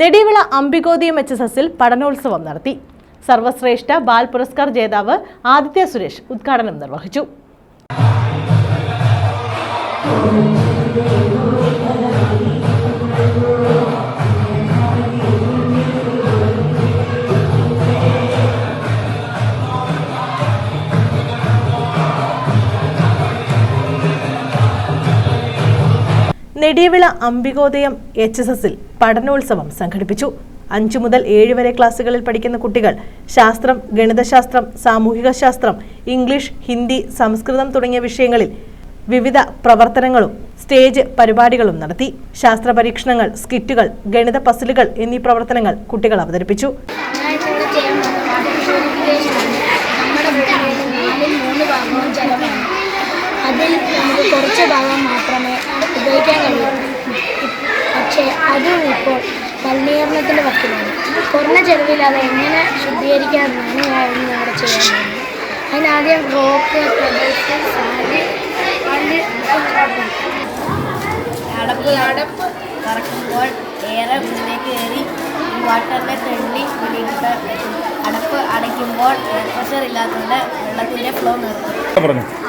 നെടിവിള Ambikodayam H S എസിൽ പഠനോത്സവം നടത്തി. സർവശ്രേഷ്ഠ ബാൽ പുരസ്കാർ ജേതാവ് ആദിത്യ സുരേഷ് ഉദ്ഘാടനം നിർവഹിച്ചു. നെടിയവിള അംബികോദയം എച്ച് എസ് എസിൽ പഠനോത്സവം സംഘടിപ്പിച്ചു. അഞ്ചു മുതൽ ഏഴ് വരെ ക്ലാസ്സുകളിൽ പഠിക്കുന്ന കുട്ടികൾ ശാസ്ത്രം ഗണിതശാസ്ത്രം സാമൂഹിക ശാസ്ത്രം ഇംഗ്ലീഷ് ഹിന്ദി സംസ്കൃതം തുടങ്ങിയ വിഷയങ്ങളിൽ വിവിധ പ്രവർത്തനങ്ങളും സ്റ്റേജ് പരിപാടികളും നടത്തി. ശാസ്ത്ര പരീക്ഷണങ്ങൾ സ്കിറ്റുകൾ ഗണിത പസിലുകൾ എന്നീ പ്രവർത്തനങ്ങൾ കുട്ടികൾ അവതരിപ്പിച്ചു. ഉപയോഗിക്കാൻ കഴിയും. പക്ഷേ അതും ഇപ്പോൾ മലിനീകരണത്തിന്റെ വക്കിലാണ്. കുറഞ്ഞ ചെലവിൽ അത് എങ്ങനെ ശുദ്ധീകരിക്കാമെന്നാണ് ഞാൻ അവിടെ ചെയ്യാൻ പോകുന്നത്. അതിനാദ്യം റോക്ക് സാരി അടപ്പ് അടപ്പ്. കറക്കുമ്പോൾ ഏറെ മുന്നിലേക്ക് കയറി വാട്ടറിനെ തള്ളി പിടിയിട്ട് അടപ്പ് അടയ്ക്കുമ്പോൾ എയർ പ്രഷർ ഇല്ലാത്തതുകൊണ്ട് വെള്ളത്തിന്റെ ഫ്ലോ നിർത്തും. പറഞ്ഞു.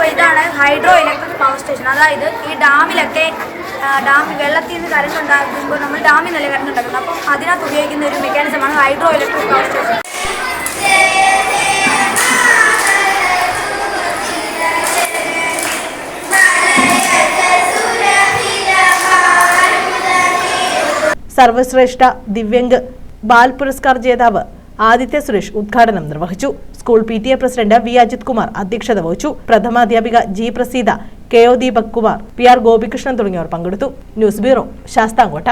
അപ്പോൾ ഇതാണ് ഹൈഡ്രോ ഇലക്ട്രിക് പവർ സ്റ്റേഷൻ. അതായത് ഈ ഡാമിലൊക്കെ ഡാം വെള്ളത്തിൽ നിന്ന് കറണ്ട് ഉണ്ടാകുമ്പോൾ നമ്മൾ ഡാമിൽ നിന്നല്ലേ കറണ്ട് ഉണ്ടാക്കുന്നത്. അപ്പം അതിനകത്ത് ഉപയോഗിക്കുന്ന ഒരു മെക്കാനിസമാണ് hydro electric power station. Sarvashreshtha Divyang Bal Puraskar ജേതാവ് ആദിത്യ സുരേഷ് ഉദ്ഘാടനം നിർവഹിച്ചു. School P T A president V Ajith Kumar അധ്യക്ഷത വഹിച്ചു. പ്രഥമാധ്യാപിക G Praseetha K O Deepak Kumar P R Gopikrishnan തുടങ്ങിയവർ പങ്കെടുത്തു. News bureau Sasthamkotta.